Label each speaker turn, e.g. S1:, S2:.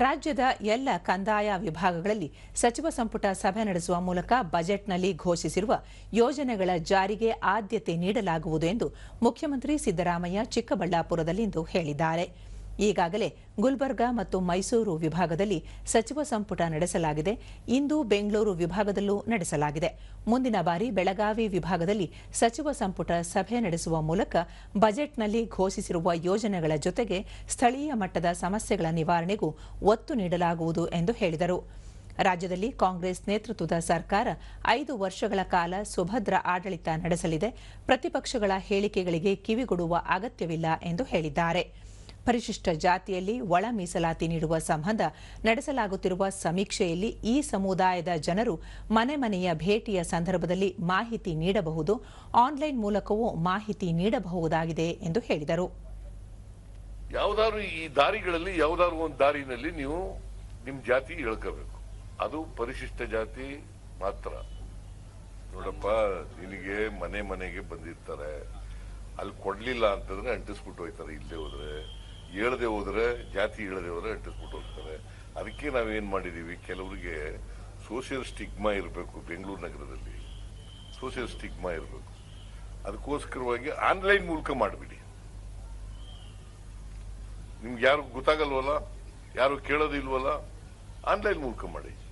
S1: ರಾಜ್ಯದ ಎಲ್ಲ ಕಂದಾಯ ವಿಭಾಗಗಳಲ್ಲಿ ಸಚಿವ ಸಂಪುಟ ಸಭೆ ನಡೆಸುವ ಮೂಲಕ ಬಜೆಟ್ನಲ್ಲಿ ಘೋಷಿಸಿರುವ ಯೋಜನೆಗಳ ಜಾರಿಗೆ ಆದ್ಯತೆ ನೀಡಲಾಗುವುದು ಎಂದು ಮುಖ್ಯಮಂತ್ರಿ ಸಿದ್ದರಾಮಯ್ಯ ಚಿಕ್ಕಬಳ್ಳಾಪುರದಲ್ಲಿಂದು ಹೇಳಿದ್ದಾರೆ. ಈಗಾಗಲೇ ಗುಲ್ಬರ್ಗಾ ಮತ್ತು ಮೈಸೂರು ವಿಭಾಗದಲ್ಲಿ ಸಚಿವ ಸಂಪುಟ ನಡೆಸಲಾಗಿದೆ. ಇಂದು ಬೆಂಗಳೂರು ವಿಭಾಗದಲ್ಲೂ ನಡೆಸಲಾಗಿದೆ. ಮುಂದಿನ ಬಾರಿ ಬೆಳಗಾವಿ ವಿಭಾಗದಲ್ಲಿ ಸಚಿವ ಸಂಪುಟ ಸಭೆ ನಡೆಸುವ ಮೂಲಕ ಬಜೆಟ್ನಲ್ಲಿ ಘೋಷಿಸಿರುವ ಯೋಜನೆಗಳ ಜೊತೆಗೆ ಸ್ಥಳೀಯ ಮಟ್ಟದ ಸಮಸ್ಯೆಗಳ ನಿವಾರಣೆಗೂ ಒತ್ತು ನೀಡಲಾಗುವುದು ಎಂದು ಹೇಳಿದರು. ರಾಜ್ಯದಲ್ಲಿ ಕಾಂಗ್ರೆಸ್ ನೇತೃತ್ವದ ಸರ್ಕಾರ ಐದು ವರ್ಷಗಳ ಕಾಲ ಸುಭದ್ರ ಆಡಳಿತ ನಡೆಸಲಿದೆ. ಪ್ರತಿಪಕ್ಷಗಳ ಹೇಳಿಕೆಗಳಿಗೆ ಕಿವಿಗೊಡುವ ಅಗತ್ಯವಿಲ್ಲ ಎಂದು ಹೇಳಿದ್ದಾರೆ. ಪರಿಶಿಷ್ಟ ಜಾತಿಯಲ್ಲಿ ಒಳ ಮೀಸಲಾತಿ ನೀಡುವ ಸಂಬಂಧ ನಡೆಸಲಾಗುತ್ತಿರುವ ಸಮೀಕ್ಷೆಯಲ್ಲಿ ಈ ಸಮುದಾಯದ ಜನರು ಮನೆ ಮನೆಯ ಭೇಟಿಯ ಸಂದರ್ಭದಲ್ಲಿ ಮಾಹಿತಿ ನೀಡಬಹುದು, ಆನ್ಲೈನ್ ಮೂಲಕವೂ ಮಾಹಿತಿ ನೀಡಬಹುದಾಗಿದೆ ಎಂದು ಹೇಳಿದರು.
S2: ಯಾವ್ದಾದ್ರು ಈ ದಾರಿಗಳಲ್ಲಿ, ಯಾವ್ದಾದ್ರು ಒಂದು ದಾರಿನಲ್ಲಿ ನೀವು ನಿಮ್ಮ ಜಾತಿ ಹೇಳ್ಕೋಬೇಕು. ಅದು ಪರಿಶಿಷ್ಟ ಜಾತಿ ಮಾತ್ರ. ನೋಡಪ್ಪ, ನಿನಗೆ ಮನೆ ಮನೆಗೆ ಬಂದಿರ್ತಾರೆ. ಅಲ್ಲಿ ಕೊಡ್ಲಿಲ್ಲ ಅಂತಂದ್ರೆ ಅಂಟಿಸ್ಬಿಟ್ಟು ಹೋಯ್ತಾರೆ, ಇಲ್ಲೇ ಹೋದ್ರೆ. ಹೇಳದೆ ಹೋದ್ರೆ, ಜಾತಿ ಹೇಳದೆ ಹೋದ್ರೆ ಅಂಟಿಸ್ಬಿಟ್ಟು ಹೋಗ್ತಾರೆ. ಅದಕ್ಕೆ ನಾವೇನ್ ಮಾಡಿದೀವಿ? ಕೆಲವರಿಗೆ ಸೋಷಿಯಲ್ ಸ್ಟಿಗ್ಮಾ ಇರಬೇಕು ಬೆಂಗಳೂರು ನಗರದಲ್ಲಿ. ಸೋಷಿಯಲ್ ಸ್ಟಿಗ್ಮಾ ಇರಬೇಕು. ಅದಕ್ಕೋಸ್ಕರವಾಗಿ ಆನ್ಲೈನ್ ಮೂಲಕ ಮಾಡಿಬಿಡಿ. ನಿಮ್ಗೆ ಯಾರು ಗೊತ್ತಾಗಲ್ವಲ್ಲ? ಯಾರು ಕೇಳೋದಿಲ್ವಲ್ಲ? ಆನ್ಲೈನ್ ಮೂಲಕ ಮಾಡಿ.